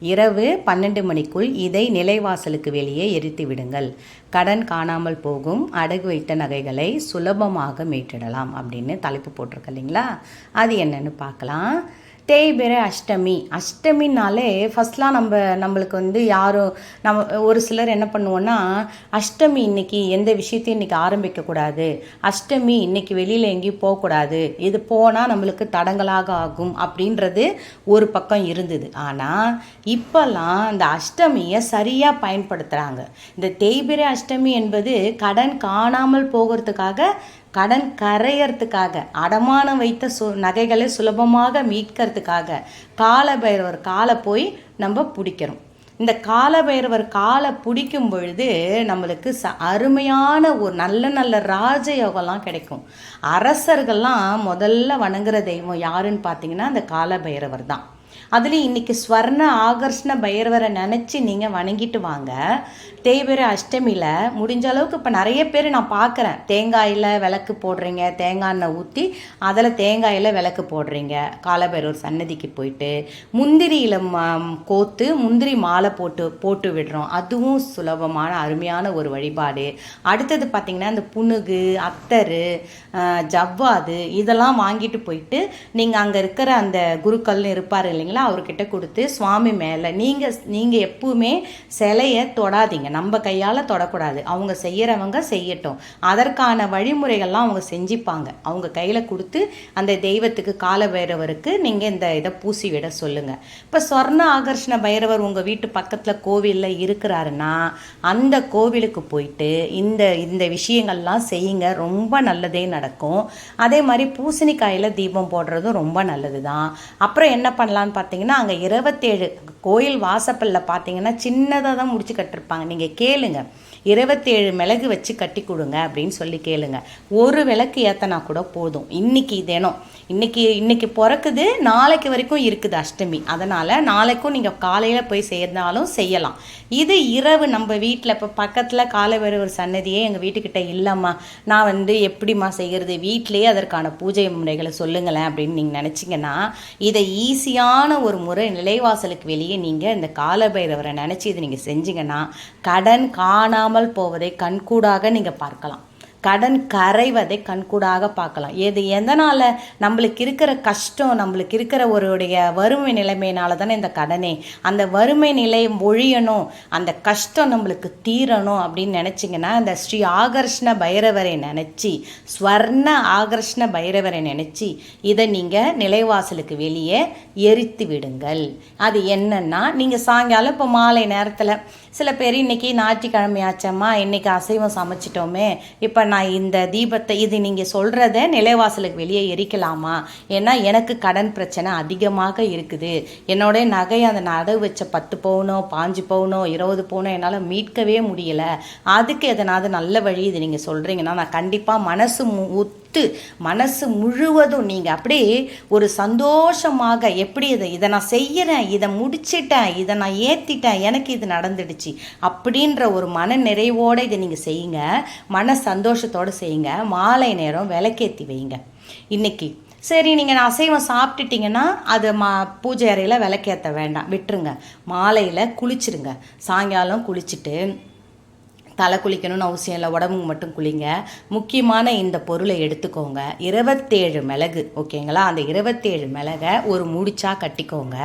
இரவு பன்னெண்டு மணிக்குள் இதை நிலைவாசலுக்கு வெளியே எரித்து விடுங்கள் கடன் காணாமல் போகும் அடகு வைத்த நகைகளை சுலபமாக மீட்டிடலாம் அப்படின்னு தலைப்பு போட்டிருக்கு இல்லைங்களா? அது என்னன்னு பார்க்கலாம். தேய்பிரை அஷ்டமி. அஷ்டமினாலே ஃபஸ்ட்லாம் நம்ம நம்மளுக்கு வந்து யாரும் நம்ம ஒரு சிலர் என்ன பண்ணுவோன்னா அஷ்டமி இன்னைக்கு எந்த விஷயத்தையும் இன்னைக்கு ஆரம்பிக்கக்கூடாது. அஷ்டமி இன்னைக்கு வெளியில் எங்கேயும் போகக்கூடாது. இது போனால் நம்மளுக்கு தடங்களாக ஆகும் அப்படின்றது ஒரு பக்கம் இருந்தது. ஆனால் இப்போல்லாம் இந்த அஷ்டமியை சரியாக பயன்படுத்துகிறாங்க இந்த தேய்பிரை அஷ்டமி என்பது கடன் காணாமல் போகிறதுக்காக கடன் கரையறதுக்காக அடமானம் வைத்த சு நகைகளை சுலபமாக மீட்கிறதுக்காக காலபைரவர் காலை போய் நம்ம பிடிக்கிறோம். இந்த காலபைரவர் காலை பிடிக்கும் பொழுது நம்மளுக்கு ச அருமையான ஒரு நல்ல நல்ல ராஜயோகம்லாம் கிடைக்கும். அரசர்கள்லாம் முதல்ல வணங்குற தெய்வம் யாருன்னு பார்த்தீங்கன்னா அந்த காலபைரவர் தான். அதுலேயும் இன்னைக்கு ஸ்வர்ண ஆகர்ஷ்ண பைரவரை நினச்சி நீங்கள் வணங்கிட்டு வாங்க. தேய்பிர அஷ்டமியில் முடிஞ்ச அளவுக்கு இப்போ நிறைய பேர் நான் பார்க்குறேன் தேங்காயில் விளக்கு போடுறீங்க தேங்காய் எண்ணெய் ஊற்றி அதில் தேங்காயில் விளக்கு போடுறீங்க. காலபைரவர் சன்னதிக்கு போயிட்டு முந்திரியில் கோத்து முந்திரி மாலை போட்டு போட்டு விடுறோம். அதுவும் சுலபமான அருமையான ஒரு வழிபாடு. அடுத்தது பார்த்திங்கன்னா இந்த புனுகு அத்தரு ஜவ்வாது இதெல்லாம் வாங்கிட்டு போயிட்டு நீங்கள் அங்கே இருக்கிற அந்த குருக்கள்னு இருப்பார் இல்லைங்களா? அவர்கிட்ட கொடுத்து சுவாமி மேலே நீங்கள் நீங்கள் எப்பவுமே சிலையை தொடாதீங்க. நம்ம கையால் தொடக்கூடாது. அவங்க செய்கிறவங்க செய்யட்டும். அதற்கான வழிமுறைகள்லாம் அவங்க செஞ்சுப்பாங்க. அவங்க கையில் கொடுத்து அந்த தெய்வத்துக்கு கால பைரவருக்கு நீங்கள் இந்த இதை பூசி விட சொல்லுங்கள் இப்போ சொர்ண ஆகர்ஷண பைரவர் உங்கள் வீட்டு பக்கத்தில் கோவிலில் இருக்கிறாருன்னா அந்த கோவிலுக்கு போயிட்டு இந்த இந்த விஷயங்கள்லாம் செய்யுங்க. ரொம்ப நல்லதே நடக்கும். அதே மாதிரி பூசணிக்காயில் தீபம் போடுறதும் ரொம்ப நல்லது தான் அப்புறம் என்ன பண்ணலாம் பார்த்தீங்கன்னா அங்கே இருபத்தேழு கோயில் வாசப்பல்ல பார்த்தீங்கன்னா சின்னதாக தான் முடிச்சு கட்டிருப்பாங்க. நீங்கள் கேளுங்க. இருபத்தேழு மிளகு வச்சு கட்டி கொடுங்க அப்படின்னு சொல்லி கேளுங்க. ஒரு விளக்கு ஏத்தனா கூட போதும். இன்னைக்கு தினம். இன்னைக்கு இன்னைக்கு பிறக்குது நாளைக்கு வரைக்கும் இருக்குது அஷ்டமி. அதனால் நாளைக்கும் நீங்கள் காலையில் போய் சேர்ந்தாலும் செய்யலாம். இது இரவு நம்ம வீட்டில் இப்போ பக்கத்தில் காலை ஒரு சன்னதியே எங்கள் வீட்டுக்கிட்ட இல்லைம்மா. நான் வந்து எப்படிம்மா செய்கிறது வீட்டிலேயே அதற்கான பூஜை முறைகளை சொல்லுங்களேன் அப்படின்னு நீங்கள் நினச்சிங்கன்னா இதை ஈஸியான ஒரு முறை நிலைவாசலுக்கு வெளியே நீங்கள் இந்த காலபைரவரை நினச்சி இதை நீங்கள் செஞ்சீங்கன்னா கடன் காணாமல் போவதை கண்கூடாக நீங்கள் பார்க்கலாம். கடன் கரைவதை கண்கூடாக பார்க்கலாம். எது எதனால் நம்மளுக்கு இருக்கிற கஷ்டம் நம்மளுக்கு இருக்கிற ஒருடைய வறுமை நிலைமையினால தானே இந்த கடனே. அந்த வறுமை நிலை ஒழியணும் அந்த கஷ்டம் நம்மளுக்கு தீரணும் அப்படின்னு நினச்சிங்கன்னா இந்த ஸ்ரீ ஆகர்ஷ்ண பைரவரை நினச்சி ஸ்வர்ண ஆகர்ஷ்ண பைரவரை நினச்சி இதை நீங்கள் நிலைவாசலுக்கு வெளியே எரித்து விடுங்கள். அது என்னன்னா நீங்கள் சாயங்காலம் இப்போ மாலை நேரத்தில் சில பேர் இன்றைக்கி ஞாயிற்றுக்கிழமையாச்சம்மா இன்றைக்கி அசைவம் சமைச்சிட்டோமே. இப்போ நான் இந்த தீபத்தை இது நீங்கள் சொல்கிறத நிலைவாசலுக்கு வெளியே எரிக்கலாமா? ஏன்னா எனக்கு கடன் பிரச்சனை அதிகமாக இருக்குது. என்னோடைய நகை அந்த நடவு வச்ச பத்து பவுனோ பாஞ்சு பவுனோ இருபது பவுனோ என்னால் மீட்கவே முடியல. அதுக்கு எதனாவது நல்ல வழி இது நீங்கள் சொல்கிறீங்கன்னா நான் கண்டிப்பாக மனசு ஊத் உத்து மனசு முழுவதும் நீங்கள் அப்படியே ஒரு சந்தோஷமாக எப்படி இதை இதை நான் செய்கிறேன் இதை முடிச்சிட்டேன் இதை நான் ஏற்றிட்டேன் எனக்கு இது நடந்துடுச்சு அப்படின்ற ஒரு மன நிறைவோடு இதை நீங்கள் செய்யுங்க. மன சந்தோஷத்தோடு செய்யுங்க. மாலை நேரம் விளக்கேற்றி வைங்க இன்னைக்கு சரி நீங்கள் அசைவம் சாப்பிட்டுட்டீங்கன்னா அது மா பூஜை அறையில் விளக்கேற்ற வேண்டாம். விட்டுருங்க. மாலையில் குளிச்சிருங்க. சாயங்காலம் குளிச்சுட்டு தலை குளிக்கணும்னு அவசியம் இல்லை உடம்புக்கு மட்டும் குளிங்க. முக்கியமான இந்த பொருளை எடுத்துக்கோங்க. இருபத்தேழு மிளகு ஓகேங்களா? அந்த இருபத்தேழு மிளகை ஒரு முடிச்சா கட்டிக்கோங்க.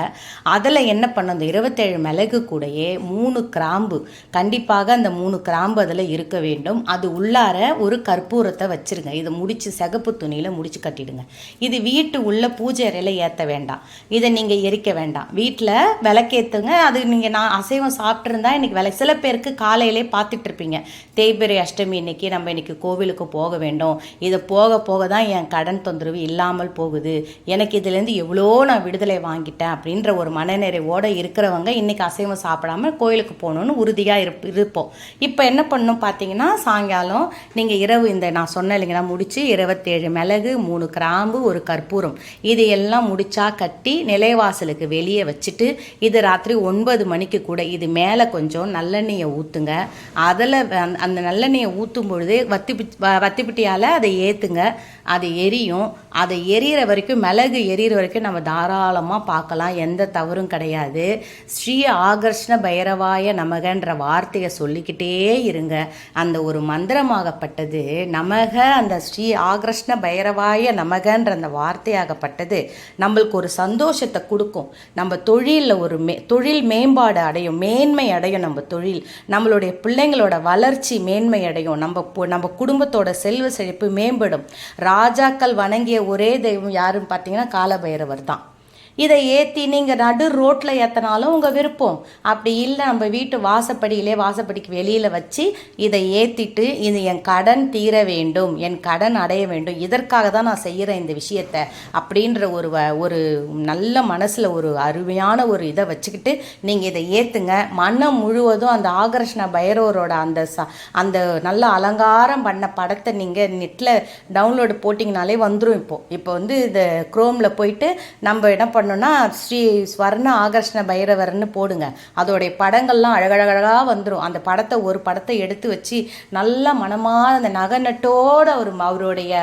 அதில் என்ன பண்ணும் அந்த இருபத்தேழு மிளகு கூடயே மூணு கிராம்பு கண்டிப்பாக அந்த மூணு கிராம்பு அதில் இருக்க வேண்டும். அது உள்ளார ஒரு கற்பூரத்தை வச்சிருங்க. இதை முடித்து சிகப்பு துணியில் முடிச்சு கட்டிடுங்க. இது வீட்டு உள்ள பூஜை அறையில் ஏற்ற வேண்டாம். இதை நீங்கள் எரிக்க வேண்டாம். வீட்டில் விளக்கேற்றுங்க அது நீங்கள் நான் அசைவம் சாப்பிட்ருந்தா இன்னைக்கு விலை சில பேருக்கு காலையிலே பார்த்துட்டு இருப்பீங்க தேய்பிரை அஷ்டமி இன்னைக்கு நம்ம இன்னைக்கு கோவிலுக்கு போக வேண்டும். இதை போக போக தான் என் கடன் தொந்தரவு இல்லாமல் போகுது. எனக்கு இதுலேருந்து எவ்வளோ நான் விடுதலை வாங்கிட்டேன் அப்படின்ற ஒரு மனநிறைவோடு இருக்கிறவங்க இன்னைக்கு அசைவம் சாப்பிடாம கோயிலுக்கு போகணுன்னு உறுதியாக இருப் இருப்போம். இப்போ என்ன பண்ணணும் பார்த்தீங்கன்னா சாயங்காலம் நீங்கள் இரவு இந்த நான் சொன்ன இல்லைங்கன்னா முடித்து இருபத்தேழு மிளகு மூணு கிராம்பு ஒரு கற்பூரம். இது எல்லாம் முடிச்சா கட்டி நிலைவாசலுக்கு வெளியே வச்சுட்டு இது ராத்திரி ஒன்பது மணிக்கு கூட இது மேலே கொஞ்சம் நல்லெண்ணெயை ஊற்றுங்க அதில் அந்த நல்லெண்ணெயை ஊற்றும் பொழுது வத்தி வத்திப்பிட்டியால் அதை ஏற்றுங்க அது எரியும். அதை எரியிற வரைக்கும் மிளகு எரியிற வரைக்கும் நம்ம தாராளமாக பார்க்கலாம். எந்த தவறும் கிடையாது. ஸ்ரீ ஆகர்ஷ்ண பைரவாய நமகன்ற வார்த்தையை சொல்லிக்கிட்டே இருங்க. அந்த ஒரு மந்திரமாகப்பட்டது நமக அந்த ஸ்ரீ ஆகர்ஷ்ண பைரவாய நமகன்ற அந்த வார்த்தையாகப்பட்டது நம்மளுக்கு ஒரு சந்தோஷத்தை கொடுக்கும். நம்ம தொழிலில் ஒரு மே தொழில் மேம்பாடு அடையும் மேன்மை அடையும் நம்ம தொழில். நம்மளுடைய பிள்ளைங்களோட வளர்ச்சி மேன்மை அடையும் நம்ம நம்ம குடும்பத்தோட செல்வ செழிப்பு மேம்படும். ராஜாக்கள் வணங்கிய ஒரே தெய்வம் யாருன்னு பார்த்தீங்கன்னா காலபைரவர் தான். இதை ஏற்றி நீங்கள் நடு ரோட்டில் ஏற்றினாலும் உங்கள் விருப்பம். அப்படி இல்லை நம்ம வீட்டு வாசப்படியிலே வாசப்படிக்கு வெளியில் வச்சு இதை ஏற்றிட்டு இது என் கடன் தீர வேண்டும் என் கடன் அடைய வேண்டும் இதற்காக தான் நான் செய்கிறேன் இந்த விஷயத்தை அப்படின்ற ஒரு வ- ஒரு நல்ல மனசில் ஒரு அருமையான ஒரு இதை வச்சுக்கிட்டு நீங்கள் இதை ஏற்றுங்க மனம் முழுவதும் அந்த ஆகர்ஷண பைரவரோட அந்த ச அந்த நல்ல அலங்காரம் பண்ண படத்தை நீங்கள் நெட்டில் டவுன்லோடு போட்டிங்கனாலே வந்துடும் இப்போது இப்போ வந்து இந்த குரோமில் போயிட்டு நம்ம என்ன பண்ணோம்னா ஸ்ரீ ஸ்வர்ண ஆகர்ஷண பைரவர்னு போடுங்க. அதோடைய படங்கள்லாம் அழகழகழகாக வந்துடும் அந்த படத்தை ஒரு படத்தை எடுத்து வச்சு நல்லா மனமான அந்த நகநட்டோட அவர் அவருடைய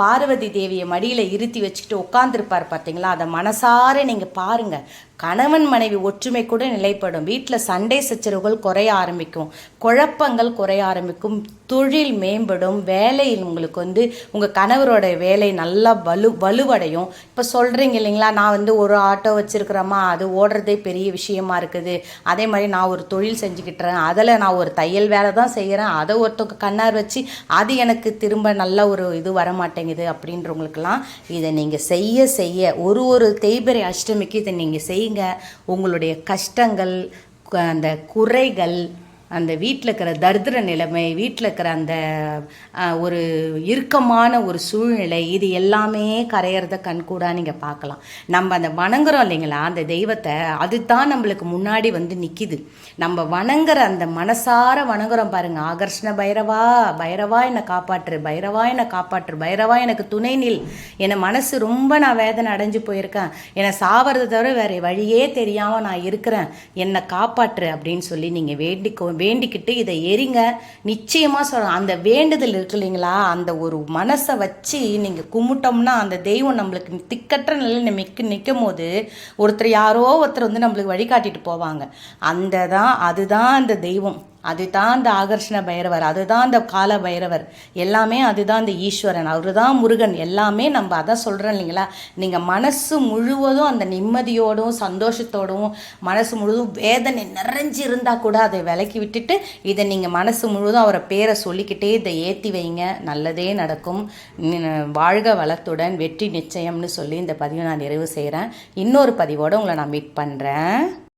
பார்வதி தேவியை மடியில் இருத்தி வச்சுக்கிட்டு உட்காந்துருப்பார் பார்த்தீங்களா அதை மனசார நீங்கள் பாருங்கள் கணவன் மனைவி ஒற்றுமை கூட நிலைப்படும். வீட்டில் சண்டை சச்சரவுகள் குறைய ஆரம்பிக்கும். குழப்பங்கள் குறைய ஆரம்பிக்கும். தொழில் மேம்படும் வேலையில் உங்களுக்கு வந்து உங்கள் கணவரோட வேலை நல்லா வலு வலுவடையும். இப்போ சொல்கிறீங்க இல்லைங்களா நான் வந்து ஒரு ஆட்டோ வச்சுருக்கிறேம்மா அது ஓடுறதே பெரிய விஷயமா இருக்குது. அதே மாதிரி நான் ஒரு தொழில் செஞ்சுக்கிட்டுறேன் அதில் நான் ஒரு தையல் வேலை தான் செய்கிறேன் அதை ஒருத்தவங்க கண்ணார் வச்சு அது எனக்கு திரும்ப நல்ல ஒரு இது வர மாட்டேங்குது அப்படின்றவங்களுக்கெல்லாம் இதை நீங்கள் செய்ய செய்ய ஒரு ஒரு தேய்பிரை அஷ்டமிக்கு இதை நீங்கள் செய்யுங்க. உங்களுடைய கஷ்டங்கள் அந்த குறைகள் அந்த வீட்டில் இருக்கிற தரித்திர நிலைமை வீட்டில் இருக்கிற அந்த ஒரு இறுக்கமான ஒரு சூழ்நிலை இது எல்லாமே கரையிறத கண்கூடாக நீங்கள் பார்க்கலாம். நம்ம அந்த வணங்குறோம் இல்லைங்களா? அந்த தெய்வத்தை அதுதான் நம்மளுக்கு முன்னாடி வந்து நிற்கிது நம்ம வணங்குற அந்த மனசார வணங்குறோம் பாருங்கள் ஆகர்ஷ்ண பைரவா பைரவா என்னை காப்பாற்று பைரவா என்னை காப்பாற்று பைரவா எனக்கு துணை நில். என் மனசு ரொம்ப நான் வேதனை அடைஞ்சு போயிருக்கேன். என்னை சாவறதை தவிர வேறு வழியே தெரியாமல் நான் இருக்கிறேன். என்னை காப்பாற்று அப்படின்னு சொல்லி நீங்கள் வேண்டிக்கோ வேண்டிக்கிட்டு இதை எரிங்க. நிச்சயமாக சொல்கிறோம் அந்த வேண்டுதல் இருக்கு இல்லைங்களா? அந்த ஒரு மனசை வச்சு நீங்கள் கும்பிட்டோம்னா அந்த தெய்வம் நம்மளுக்கு திக்கற்ற நிலையில் மிக்க நிற்கும் போது ஒருத்தர் யாரோ ஒருத்தர் வந்து நம்மளுக்கு வழிகாட்டிட்டு போவாங்க. அந்த தான் அதுதான் அந்த தெய்வம். அதுதான் அந்த ஆகர்ஷண பைரவர் அதுதான் அந்த கால பைரவர். எல்லாமே அதுதான் அந்த ஈஸ்வரன். அவர் தான் முருகன். எல்லாமே நம்ம அதான் சொல்கிறோம் இல்லைங்களா? நீங்கள் மனசு முழுவதும் அந்த நிம்மதியோடும் சந்தோஷத்தோடும் மனசு முழுவதும் வேதனை நிறைஞ்சு இருந்தால் கூட அதை விலக்கி விட்டுட்டு இதை நீங்கள் மனசு முழுவதும் அவரை பேரை சொல்லிக்கிட்டே இதை ஏற்றி வைங்க. நல்லதே நடக்கும். வாழ்க வளத்துடன் வெற்றி நிச்சயம்னு சொல்லி இந்த பதிவை நான் நிறைவு செய்கிறேன் இன்னொரு பதிவோடு உங்களை நான் மீட் பண்ணுறேன்